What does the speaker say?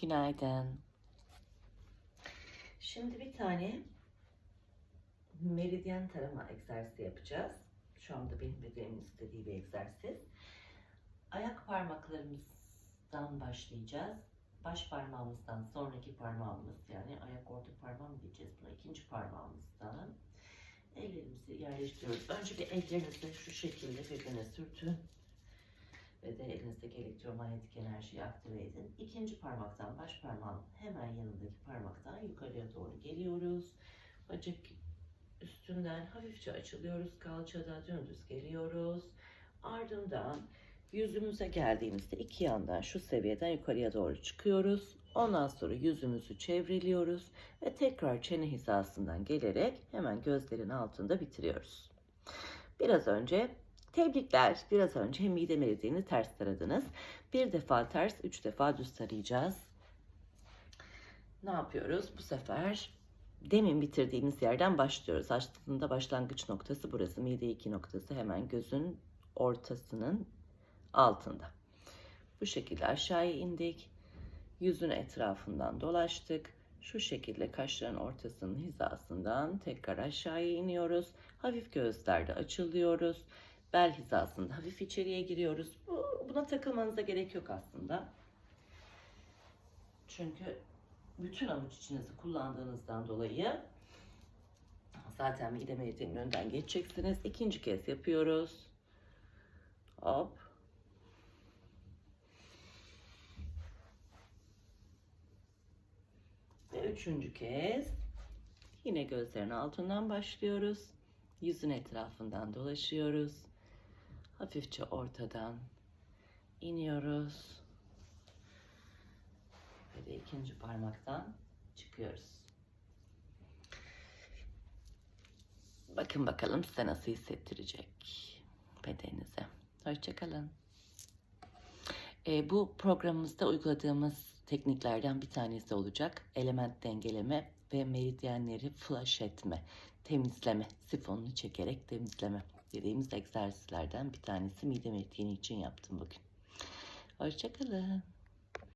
Günaydın. Şimdi bir tane meridyen tarama egzersizi yapacağız. Şu anda benim bedenimin istediği bir egzersiz. Ayak parmaklarımızdan başlayacağız. Baş parmağımızdan sonraki parmağımız yani ayak orta parmağım diyeceğiz buna ikinci parmağımızdan ellerimizi yerleştiriyoruz. Önce bir ellerinizi şu şekilde birbirine sürtün ve de elinizdeki elektromanyetik enerjiyi aktive edin. İkinci parmaktan baş parmağın hemen yanındaki parmaktan yukarıya doğru geliyoruz. Bacak üstünden hafifçe açılıyoruz. Kalçada dümdüz geliyoruz. Ardından yüzümüze geldiğimizde iki yandan şu seviyeden yukarıya doğru çıkıyoruz. Ondan sonra yüzümüzü çevriliyoruz ve tekrar çene hizasından gelerek hemen gözlerin altında bitiriyoruz. Biraz önce tebrikler. Biraz önce mide meridyeni ters taradınız. Bir defa ters, üç defa düz tarayacağız. Ne yapıyoruz? Bu sefer demin bitirdiğimiz yerden başlıyoruz. Aslında başlangıç noktası burası. Mide iki noktası hemen gözün ortasının altında. Bu şekilde aşağıya indik. Yüzün etrafından dolaştık. Şu şekilde kaşların ortasının hizasından tekrar aşağıya iniyoruz. Hafif göğüslerde açılıyoruz. Bel hizasında hafif içeriye giriyoruz. Bu, buna takılmanıza gerek yok aslında. Çünkü bütün avuç içinizi kullandığınızdan dolayı zaten mide meridyenin önden geçeceksiniz. İkinci kez yapıyoruz. Hop. Ve üçüncü kez yine gözlerin altından başlıyoruz. Yüzün etrafından dolaşıyoruz. Hafifçe ortadan iniyoruz. Ve de ikinci parmaktan çıkıyoruz. Bakın bakalım size nasıl hissettirecek bedeninize. Hoşçakalın. E, bu programımızda uyguladığımız tekniklerden bir tanesi olacak. Element dengeleme ve meridyenleri flush etme, temizleme, sifonunu çekerek temizleme dediğimiz egzersizlerden bir tanesi mide meridyeni için yaptım bugün. Hoşçakalın.